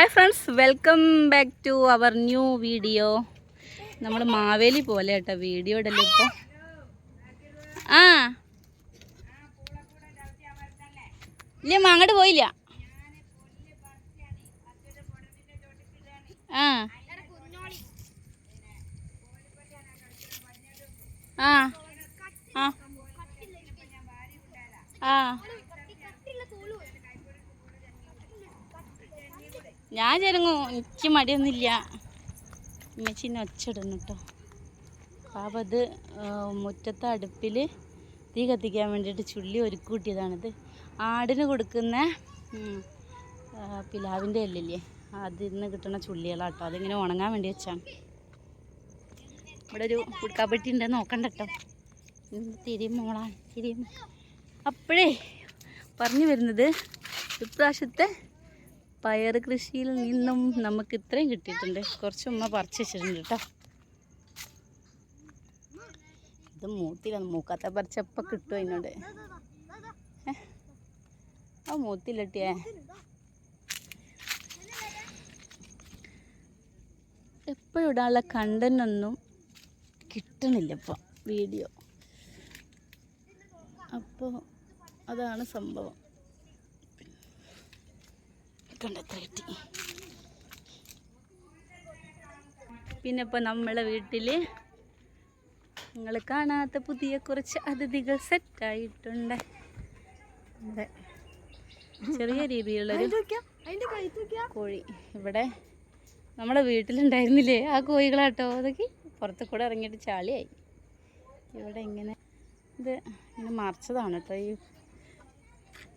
Hi friends welcome back to our new video നമ്മൾ മാവേലി പോലെ കേട്ടോ വീഡിയോ ഇടല്ലോ ഇപ്പോൾ ആ. ഇല്ല അങ്ങോട്ട് പോയില്ല. ആ. ആ. ആ. ആ. ഞാൻ ചെരുങ്ങു എനിക്ക് മടിയൊന്നുമില്ല. ഉമ്മച്ചിന്നെ ഒച്ചിടുന്നു കേട്ടോ. അപ്പം അത് മുറ്റത്തെ അടുപ്പിൽ തീ കത്തിക്കാൻ വേണ്ടിയിട്ട് ചുള്ളി ഒരുക്കി കൂട്ടിയതാണിത് ആടിന് കൊടുക്കുന്ന പിലാവിന്റെ എല്ലില്ലേ? അതിൽ നിന്ന് കിട്ടുന്ന ചുള്ളികളാട്ടോ. അതിങ്ങനെ ഉണങ്ങാൻ വേണ്ടി വെച്ചാണ്. ഇവിടെ ഒരു കുടുക്കാപ്പെട്ടി ഉണ്ടെന്ന് നോക്കണ്ട കേട്ടോ. തിരിയും മോളാണ്. തിരിയും. അപ്പോഴേ പറഞ്ഞു വരുന്നത് ഇപ്രാവശ്യത്തെ പയർ കൃഷിയിൽ നിന്നും നമുക്ക് ഇത്രയും കിട്ടിയിട്ടുണ്ട്. കുറച്ച് ഉമ്മ പറിച്ച് വെച്ചിട്ടുണ്ട് കേട്ടോ. ഇത് മൂത്തില്ല മൂക്കാത്ത പറിച്ചപ്പം കിട്ടും ഏ? ആ മൂത്തില്ലട്ടിയേ എപ്പോഴും ഇടാനുള്ള കണ്ടൊന്നും കിട്ടണില്ല ഇപ്പം വീഡിയോ അപ്പോൾ അതാണ് സംഭവം. കണ്ട എത്ര കിട്ടി. പിന്നെ ഇപ്പോൾ നമ്മളെ വീട്ടിൽ നിങ്ങൾ കാണാത്ത പുതിയ കുറച്ച് അതിഥികൾ സെറ്റായിട്ടുണ്ട് നമ്മുടെ ചെറിയ രീതിയിലുള്ളൊരു കോഴി. ഇവിടെ നമ്മുടെ വീട്ടിലുണ്ടായിരുന്നില്ലേ ആ കോഴികളാട്ടോ? അതൊക്കെ പുറത്ത് കൂടെ ഇറങ്ങിയിട്ട് ചാളിയായി. ഇവിടെ ഇങ്ങനെ ഇത് ഇങ്ങനെ മറിച്ചതാണ് കേട്ടോ ഈ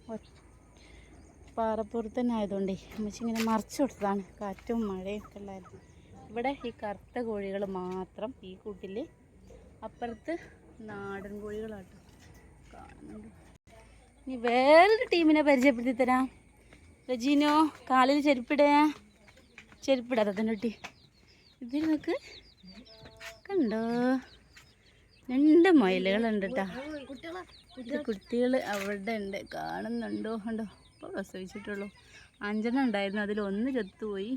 ഒ- പാറപ്പുറത്ത് തന്നെ ആയതുകൊണ്ടേ അമ്മച്ചി ഇങ്ങനെ മറിച്ചു കൊടുത്തതാണ്. കാറ്റും മഴയും ഒക്കെ ഉള്ളായിരുന്നു. ഇവിടെ ഈ കറുത്ത കോഴികൾ മാത്രം ഈ കൂട്ടിൽ അപ്പുറത്ത് നാടൻ കോഴികളാട്ടോ. കാണുന്നുണ്ട്. ഇനി വേറൊരു ടീമിനെ പരിചയപ്പെടുത്തി തരാം. രജീനോ കാലിൽ ചെരുപ്പിടേ? ചെരുപ്പിടാതെ തന്നെ കുട്ടി ഇതിൽ നോക്ക് കണ്ടോ? രണ്ട് മയിലുകളുണ്ട് കേട്ടോ കുട്ടികൾ അവിടെ ഉണ്ട്. കാണുന്നുണ്ടോ? കണ്ടോ? ഇപ്പോൾ പ്രസവിച്ചിട്ടുള്ളൂ. അഞ്ചെണ്ണം ഉണ്ടായിരുന്നു. അതിൽ ഒന്ന് ചത്തുപോയി.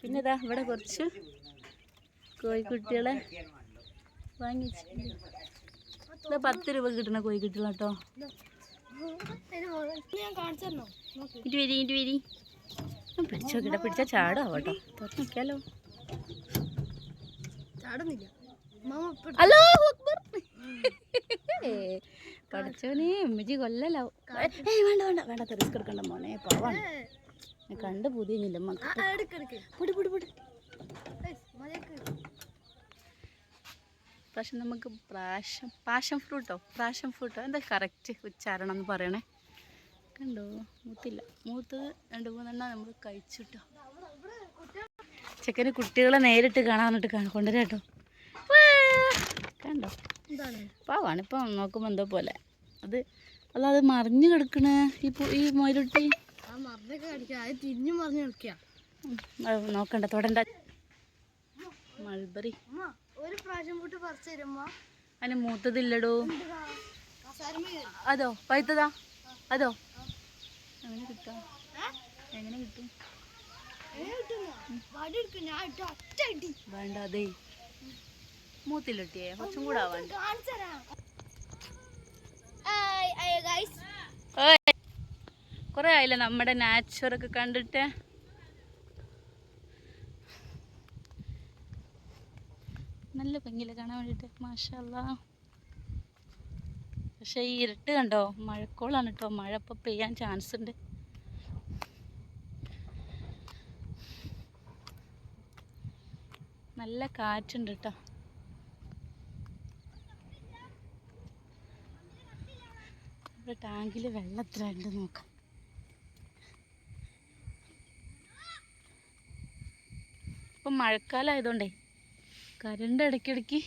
പിന്നെ ഇതാ ഇവിടെ കുറച്ച് കോഴിക്കുട്ടികളെ വാങ്ങിച്ചിട്ടുണ്ട്. ഇതാ പത്ത് രൂപ കിട്ടണ ഞാൻ കാണിച്ചോ ഇറ്റ് വരി ഇട്ട് വരി. പിടിച്ചോ കിട പിടിച്ചാൽ ചാടും ആവട്ടോ തുറന്നു നോക്കിയാലോ ചാടുന്നില്ല മാമ പഠിച്ചവനെ ഉമ്മച്ചി കൊല്ലലാവും ഏയ് വേണ്ട വേണ്ട വേണ്ട റിസ്ക് എടുക്കണ്ട മോനെ പോവാണ്. കണ്ട് പുതിയ പൊടി പൊടി പൊടി. പക്ഷെ നമുക്ക് പ്രാശം പാഷൻ ഫ്രൂട്ടോ? പ്രാഷൻ ഫ്രൂട്ടോ? എന്താ കറക്റ്റ് ഉച്ചാരണം എന്ന് പറയണേ? കണ്ടോ മൂത്തില്ല. മൂത്ത് രണ്ട് മൂന്നെണ്ണം നമ്മൾ കഴിച്ചിട്ടോ. ചെക്കന് കുട്ടികളെ നേരിട്ട് കാണാൻ വന്നിട്ട് കാണാൻ കൊണ്ടുവരാട്ടോ. കണ്ടോ? എന്താണ്? പാവാണ് ഇപ്പം നോക്കുമ്പോൾ എന്തോ പോലെ. അത് അല്ല അത് മറിഞ്ഞു കിടക്കണ. ഈ ഈ മൊയിലുട്ടി. നോക്കണ്ട തൊടണ്ട. മൾബറി. ഒരു പ്രാവശ്യം പോട്ട് പറിച്ചു തരുമ്പോ അതിന് മൂത്തതില്ലടോ. അതോ പഴുത്തതാ? അതോ? അങ്ങനെ കിട്ടാ? എങ്ങനെ കിട്ടും? വേണ്ട അതേ. മൂത്തില്ലട്ടിയേ കുറച്ചും കൂടെ കാണിച്ചരാം കുറേ ആയില്ല നമ്മുടെ നാച്ചുറൊക്കെ കണ്ടിട്ട്? നല്ല ഭംഗിയില്ല കാണാൻ വേണ്ടിയിട്ട് മാഷല്ല. പക്ഷേ ഈ ഇരുട്ട് കണ്ടോ? മഴക്കോളാണ് കേട്ടോ മഴ ഇപ്പോൾ പെയ്യാൻ ചാൻസ് ഉണ്ട്. നല്ല കാറ്റുണ്ട് കേട്ടോ ഇവിടെ ടാങ്കിൽ വെള്ളം എത്ര ഉണ്ട് നോക്കാം. ഇപ്പം മഴക്കാലം ആയതുകൊണ്ടേ കരണ്ട് ഇടയ്ക്കിടയ്ക്ക്